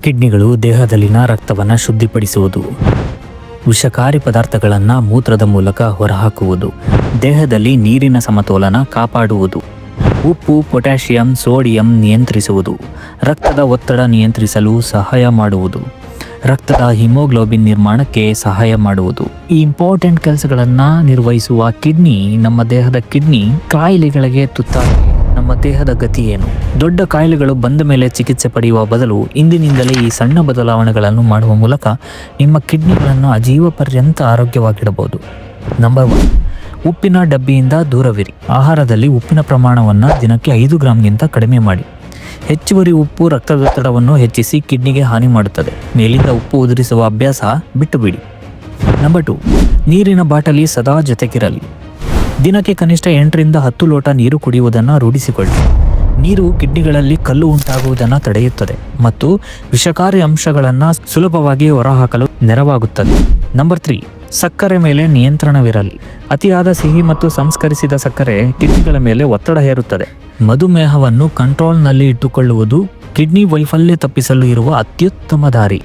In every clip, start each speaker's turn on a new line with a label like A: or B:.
A: ಕಿಡ್ನಿಗಳು ದೇಹದಲ್ಲಿನ ರಕ್ತವನ್ನು ಶುದ್ಧಿಪಡಿಸುವುದು. ವಿಷಕಾರಿ ಪದಾರ್ಥಗಳನ್ನು ಮೂತ್ರದ ಮೂಲಕ ಹೊರಹಾಕುವುದು. ದೇಹದಲ್ಲಿ ನೀರಿನ ಸಮತೋಲನ ಕಾಪಾಡುವುದು. ಉಪ್ಪು, ಪೊಟ್ಯಾಷಿಯಂ, ಸೋಡಿಯಂ ನಿಯಂತ್ರಿಸುವುದು. ರಕ್ತದ ಒತ್ತಡ ನಿಯಂತ್ರಿಸಲು ಸಹಾಯ ಮಾಡುವುದು. ರಕ್ತದ ಹಿಮೋಗ್ಲೋಬಿನ್ ನಿರ್ಮಾಣಕ್ಕೆ ಸಹಾಯ ಮಾಡುವುದು. ಈ ಇಂಪಾರ್ಟೆಂಟ್ ಕೆಲಸಗಳನ್ನು ನಿರ್ವಹಿಸುವ ಕಿಡ್ನಿ ನಮ್ಮ ದೇಹದ ಕಿಡ್ನಿ ಕಾಯಿಲೆಗಳಿಗೆ ತುತ್ತಾಗಿ ನಮ್ಮ ದೇಹದ ಗತಿ ಏನು? ದೊಡ್ಡ ಕಾಯಿಲೆಗಳು ಬಂದ ಮೇಲೆ ಚಿಕಿತ್ಸೆ ಪಡೆಯುವ ಬದಲು ಇಂದಿನಿಂದಲೇ ಈ ಸಣ್ಣ ಬದಲಾವಣೆಗಳನ್ನು ಮಾಡುವ ಮೂಲಕ ನಿಮ್ಮ ಕಿಡ್ನಿಗಳನ್ನು ಅಜೀವ ಪರ್ಯಂತ ಆರೋಗ್ಯವಾಗಿಡಬಹುದು. ನಂಬರ್ ಒನ್ ಉಪ್ಪಿನ ಡಬ್ಬಿಯಿಂದ ದೂರವಿರಿ. ಆಹಾರದಲ್ಲಿ ಉಪ್ಪಿನ ಪ್ರಮಾಣವನ್ನು ದಿನಕ್ಕೆ ಐದು ಗ್ರಾಮ್ಗಿಂತ ಕಡಿಮೆ ಮಾಡಿ. ಹೆಚ್ಚುವರಿ ಉಪ್ಪು ರಕ್ತದೊತ್ತಡವನ್ನು ಹೆಚ್ಚಿಸಿ ಕಿಡ್ನಿಗೆ ಹಾನಿ ಮಾಡುತ್ತದೆ. ಮೇಲಿಂದ ಉಪ್ಪು ಉದುರಿಸುವ ಅಭ್ಯಾಸ ಬಿಟ್ಟುಬಿಡಿ. ನಂಬರ್ ಟು ನೀರಿನ ಬಾಟಲಿ ಸದಾ ಜೊತೆಗಿರಲಿ. ದಿನಕ್ಕೆ ಕನಿಷ್ಠ ಎಂಟರಿಂದ ಹತ್ತು ಲೋಟ ನೀರು ಕುಡಿಯುವುದನ್ನು ರೂಢಿಸಿಕೊಳ್ಳಿ. ನೀರು ಕಿಡ್ನಿಗಳಲ್ಲಿ ಕಲ್ಲು ಉಂಟಾಗುವುದನ್ನು ತಡೆಯುತ್ತದೆ ಮತ್ತು ವಿಷಕಾರಿ ಅಂಶಗಳನ್ನು ಸುಲಭವಾಗಿ ಹೊರಹಾಕಲು ನೆರವಾಗುತ್ತದೆ. ನಂಬರ್ ತ್ರೀ ಸಕ್ಕರೆ ಮೇಲೆ ನಿಯಂತ್ರಣವಿರಲಿ. ಅತಿಯಾದ ಸಿಹಿ ಮತ್ತು ಸಂಸ್ಕರಿಸಿದ ಸಕ್ಕರೆ ಕಿಡ್ನಿಗಳ ಮೇಲೆ ಒತ್ತಡ ಹೇರುತ್ತದೆ. ಮಧುಮೇಹವನ್ನು ಕಂಟ್ರೋಲ್ನಲ್ಲಿ ಇಟ್ಟುಕೊಳ್ಳುವುದು ಕಿಡ್ನಿ ವೈಫಲ್ಯ ತಪ್ಪಿಸಲು ಇರುವ ಅತ್ಯುತ್ತಮ ದಾರಿ.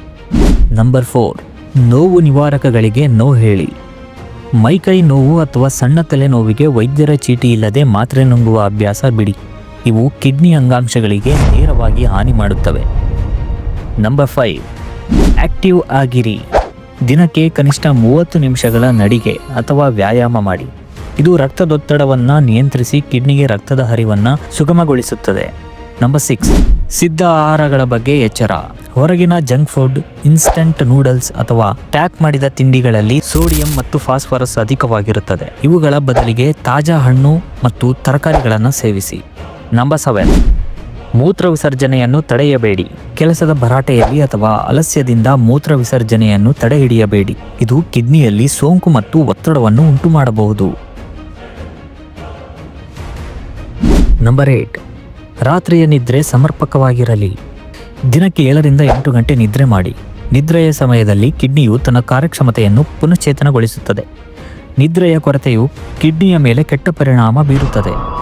A: ನಂಬರ್ ಫೋರ್ ನೋವು ನಿವಾರಕಗಳಿಗೆ ನೋ ಹೇಳಿ. ಮೈಕೈ ನೋವು ಅಥವಾ ಸಣ್ಣ ತಲೆನೋವಿಗೆ ವೈದ್ಯರ ಚೀಟಿ ಇಲ್ಲದೆ ಮಾತ್ರೆ ನುಂಗುವ ಅಭ್ಯಾಸ ಬಿಡಿ. ಇವು ಕಿಡ್ನಿ ಅಂಗಾಂಶಗಳಿಗೆ ನೇರವಾಗಿ ಹಾನಿ ಮಾಡುತ್ತವೆ. ನಂಬರ್ ಫೈವ್ ಆಕ್ಟಿವ್ ಆಗಿರಿ. ದಿನಕ್ಕೆ ಕನಿಷ್ಠ ಮೂವತ್ತು ನಿಮಿಷಗಳ ನಡಿಗೆ ಅಥವಾ ವ್ಯಾಯಾಮ ಮಾಡಿ. ಇದು ರಕ್ತದೊತ್ತಡವನ್ನು ನಿಯಂತ್ರಿಸಿ ಕಿಡ್ನಿಗೆ ರಕ್ತದ ಹರಿವನ್ನು ಸುಗಮಗೊಳಿಸುತ್ತದೆ. ನಂಬರ್ ಸಿಕ್ಸ್ ಸಿದ್ಧ ಆಹಾರಗಳ ಬಗ್ಗೆ ಎಚ್ಚರ. ಹೊರಗಿನ ಜಂಕ್ ಫುಡ್ ಇನ್ಸ್ಟಂಟ್ ನೂಡಲ್ಸ್ ಅಥವಾ ಪ್ಯಾಕ್ ಮಾಡಿದ ತಿಂಡಿಗಳಲ್ಲಿ ಸೋಡಿಯಂ ಮತ್ತು ಫಾಸ್ಫರಸ್ ಅಧಿಕವಾಗಿರುತ್ತದೆ. ಇವುಗಳ ಬದಲಿಗೆ ತಾಜಾ ಹಣ್ಣು ಮತ್ತು ತರಕಾರಿಗಳನ್ನು ಸೇವಿಸಿ. ನಂಬರ್ ಸೆವೆನ್ ಮೂತ್ರ ವಿಸರ್ಜನೆಯನ್ನು ತಡೆಯಬೇಡಿ. ಕೆಲಸದ ಭರಾಟೆಯಲ್ಲಿ ಅಥವಾ ಅಲಸ್ಯದಿಂದ ಮೂತ್ರ ವಿಸರ್ಜನೆಯನ್ನು ತಡೆಹಿಡಿಯಬೇಡಿ. ಇದು ಕಿಡ್ನಿಯಲ್ಲಿ ಸೋಂಕು ಮತ್ತು ಒತ್ತಡವನ್ನು ಉಂಟು ಮಾಡಬಹುದು ನಂಬರ್ ಏಟ್ ರಾತ್ರಿಯ ನಿದ್ರೆ ಸಮರ್ಪಕವಾಗಿರಲಿ. ದಿನಕ್ಕೆ ಏಳರಿಂದ ಎಂಟು ಗಂಟೆ ನಿದ್ರೆ ಮಾಡಿ. ನಿದ್ರೆಯ ಸಮಯದಲ್ಲಿ ಕಿಡ್ನಿಯು ತನ್ನ ಕಾರ್ಯಕ್ಷಮತೆಯನ್ನು ಪುನಶ್ಚೇತನಗೊಳಿಸುತ್ತದೆ ನಿದ್ರೆಯ ಕೊರತೆಯು ಕಿಡ್ನಿಯ ಮೇಲೆ ಕೆಟ್ಟ ಪರಿಣಾಮ ಬೀರುತ್ತದೆ.